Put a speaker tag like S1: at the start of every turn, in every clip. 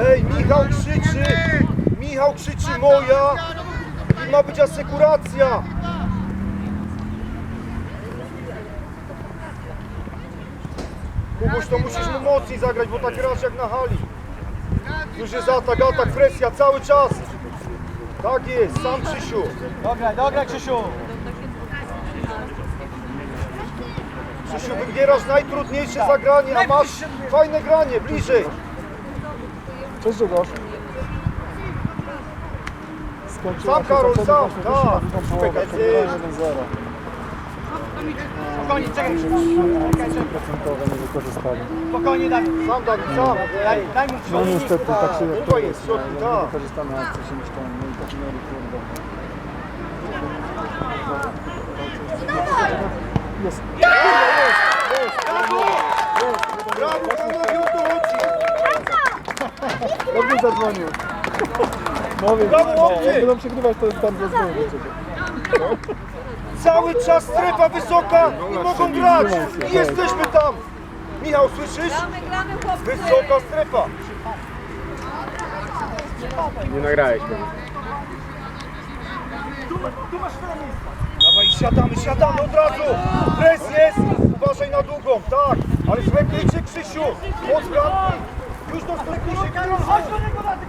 S1: Ej, Michał krzyczy! Michał krzyczy moja! I ma być asekuracja! Kubuś, to musisz mu mocniej zagrać, bo tak grasz jak na hali. Już jest atak, atak, presja cały czas. Tak jest, sam Krzysiu.
S2: Dobra, dobra Krzysiu.
S1: Krzysiu, wybierasz najtrudniejsze zagranie, a masz fajne granie, bliżej.
S3: Cześć Grzegorz. Skończyła
S1: Sam
S3: się
S1: Karol,
S3: zaczęli
S1: sam,
S3: właśnie wyszli na
S1: tak.
S3: drugą połowę,
S1: Czekaj, ty.
S3: 1-0.
S2: Spokojnie, czekaj.
S3: Procentowe nie wykorzystali.
S2: Spokojnie, Dawid.
S1: Sam Dawid, sam.
S2: Daj, daj mu
S3: No
S2: przodnik.
S3: niestety tak się jak to
S1: jest w środku,
S3: nie
S1: tak.
S3: wykorzystane akcje się tam, no i tak mieli kurde. Jest.
S1: Brawo, panowie, o to chodzi.
S3: Mi zadzwonił. No
S1: chłopcy!
S3: jak będą przegrywać, to jest tam zadzwonił.
S1: Cały czas strefa wysoka i mogą grać. I jesteśmy tam. Michał, słyszysz? Wysoka strefa.
S4: Nie nagrałeś mnie.
S1: Dawaj, siadamy, siadamy od razu. Pres jest. Uważaj na długą, tak. Ale zwleknijcie, Krzysiu. Moc bramki. Już do zwleknijcie, Krzysiu.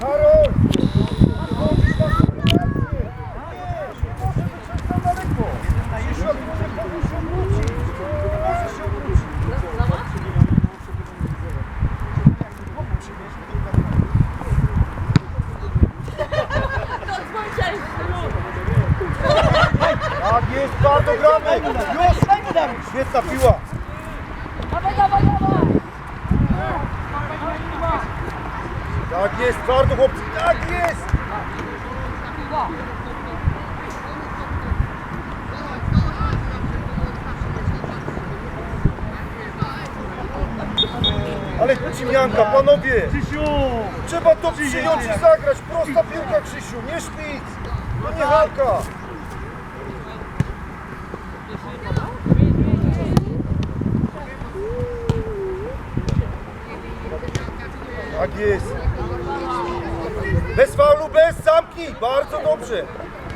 S1: Karol! Wchodzisz na sytuację. Może być tak za daleko. Krzysiu, jak może pomóż się obrócić. Może się obrócić. Tak jest, bardzo gramy. Już. Świetna piła.
S5: Dawaj, dawaj, dawaj!
S1: Tak jest, twardo chłopcy, tak jest! Ale Cimianka, panowie! Trzeba to przyjąć i zagrać. Prosta piłka, Krzysiu, nie szpic! To nie halka! Tak jest. Bez faulu, bez, zamknij. Bardzo dobrze.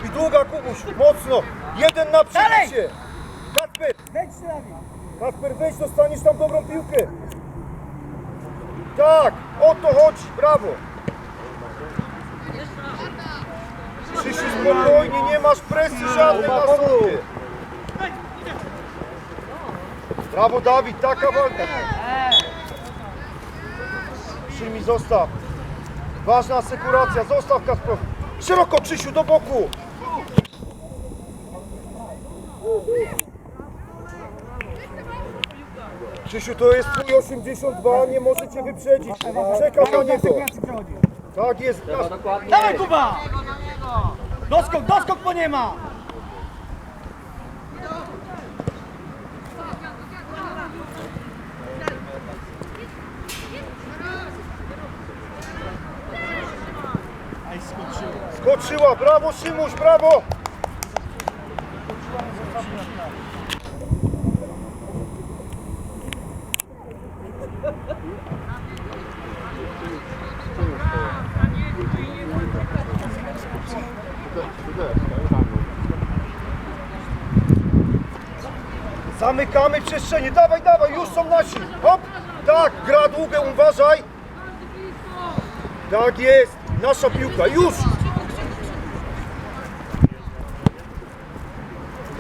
S1: I długa, Kubuś, mocno. Jeden na przyjście. Kasper,
S2: Wejdź Dawid.
S1: Kasper, weź, dostaniesz tam dobrą piłkę. Tak, o to chodzi, brawo. Krzysiu, spokojnie, nie masz presji żadnej na sobie. Brawo, Dawid, taka walka. Przyjmij, zostaw. Ważna asekuracja, zostaw Kasper. Szeroko, Krzysiu, do boku. Krzysiu, to jest twój 82, nie możecie wyprzedzić. Czekam na niego. Tak jest.
S2: Dawaj Kuba. Doskok, doskok po nie ma.
S1: Skoczyła, brawo Szymuś, brawo. Zamykamy przestrzenie, dawaj, dawaj, już są nasi. Hop, tak, gra długę, uważaj. Tak jest, nasza piłka, już.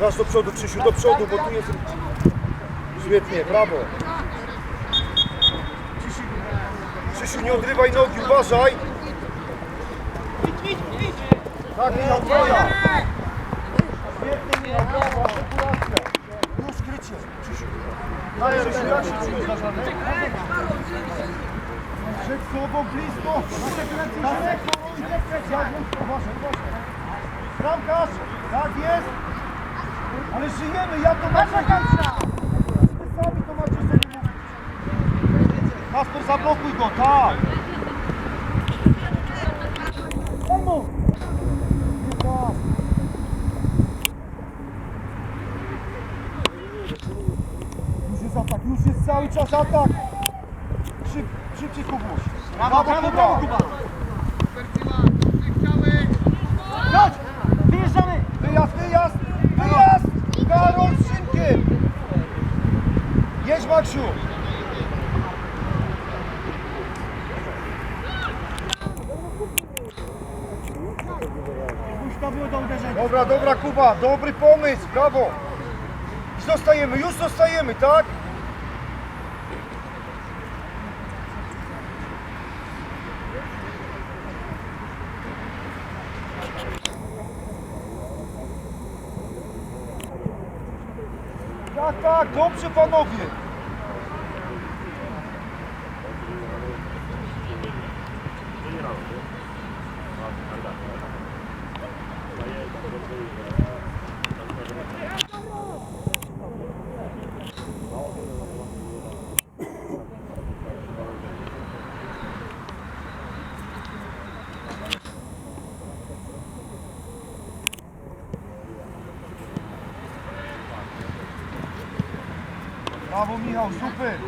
S1: Grasz do przodu, Krzysiu, do przodu, bo tu jest... Świetnie, brawo. Krzysiu, nie odrywaj nogi, uważaj. Tak, Michał, twoja. Świetnie, Michał, brawo, asekuracja. Już krycie, Krzysiu. Krzysiu, jak się czujesz? Przed sobą, blisko. Daleko, uważaj, uważaj. Tak jest. Ale żyjemy, ja to macie! Wy sami to macie sobie mówić. Kasper, zablokuj go, tak! Daj mu! Nie tak. Już jest cały czas atak. Szyb, szybciej Kubuś.
S2: Brawo, brawo, brawo, Kuba! Już to było.
S1: Dobra, dobra Kuba, dobry pomysł, brawo! I zostajemy, już zostajemy, tak? Tak, tak, dobrze panowie! Brawo Michał, super!